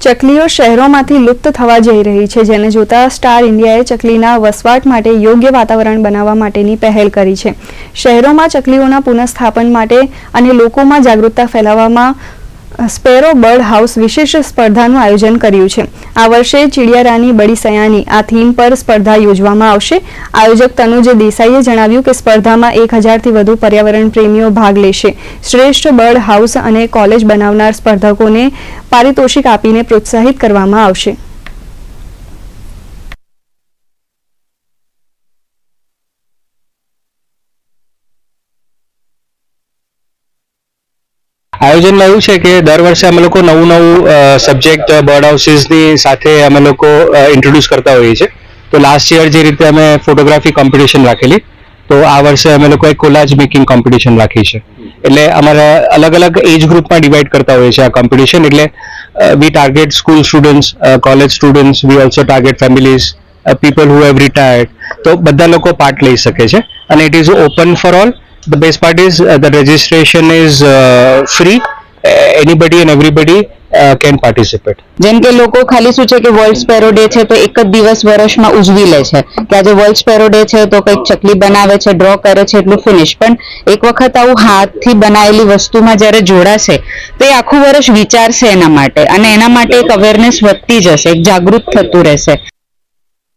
ચકલીઓ શહેરોમાંથી લુપ્ત થવા જઈ રહી છે, જેને જોતા સ્ટાર ઇન્ડિયાએ ચકલીના વસવાટ માટે યોગ્ય વાતાવરણ બનાવવા માટેની પહેલ કરી છે. શહેરોમાં ચકલીઓના પુનઃસ્થાપન માટે અને લોકોમાં જાગૃતતા ફેલાવવામાં સ્પેરો બર્ડ હાઉસ વિશેષ સ્પર્ધાનું આયોજન કર્યું છે. આ વર્ષે ચિડિયારાની બડી સયાની આ થીમ પર સ્પર્ધા યોજવામાં આવશે. આયોજક તનુજ દેસાઈએ જણાવ્યું કે સ્પર્ધામાં એક હજારથી વધુ પર્યાવરણ પ્રેમીઓ ભાગ લેશે. શ્રેષ્ઠ બર્ડ હાઉસ અને કોલેજ બનાવનાર સ્પર્ધકોને પારિતોષિક આપીને પ્રોત્સાહિત કરવામાં આવશે. આયોજનમાં એવું છે કે દર વર્ષે અમે લોકો નવું નવું સબ્જેક્ટ બર્ડ હાઉસીસની સાથે અમે લોકો ઇન્ટ્રોડ્યુસ કરતા હોઈએ છીએ. તો લાસ્ટ યર જે રીતે અમે ફોટોગ્રાફી કોમ્પિટિશન રાખેલી, તો આ વર્ષે અમે લોકો એક કોલાજ મેકિંગ કોમ્પિટિશન રાખી છે. એટલે અમારા અલગ અલગ એજ ગ્રુપમાં ડિવાઈડ કરતા હોઈએ છીએ આ કોમ્પિટિશન એટલે we target school students college students we also target families people who have retired તો બધા લોકો પાર્ટ લઈ શકે છે. અને it is open for all the best part is the registration is free anybody and everybody can participate જેમ કે લોકો ખાલી શું છે કે વર્લ્ડ સ્પેરો ડે છે, તો એક જ દિવસ વર્ષમાં ઉજવી લે છે. કે આજે વર્લ્ડ સ્પેરો ડે છે, તો કંઈક ચકલી બનાવે છે ડ્રો કરે છે, એટલું ફિનિશ પણ એક વખત આવું હાથથી બનાવેલી વસ્તુમાં જ્યારે જોડાશે, તો એ આખું વર્ષ વિચારશે એના માટે. અને એના માટે એક અવેરનેસ વધતી જશે, એક જાગૃત થતું રહેશે.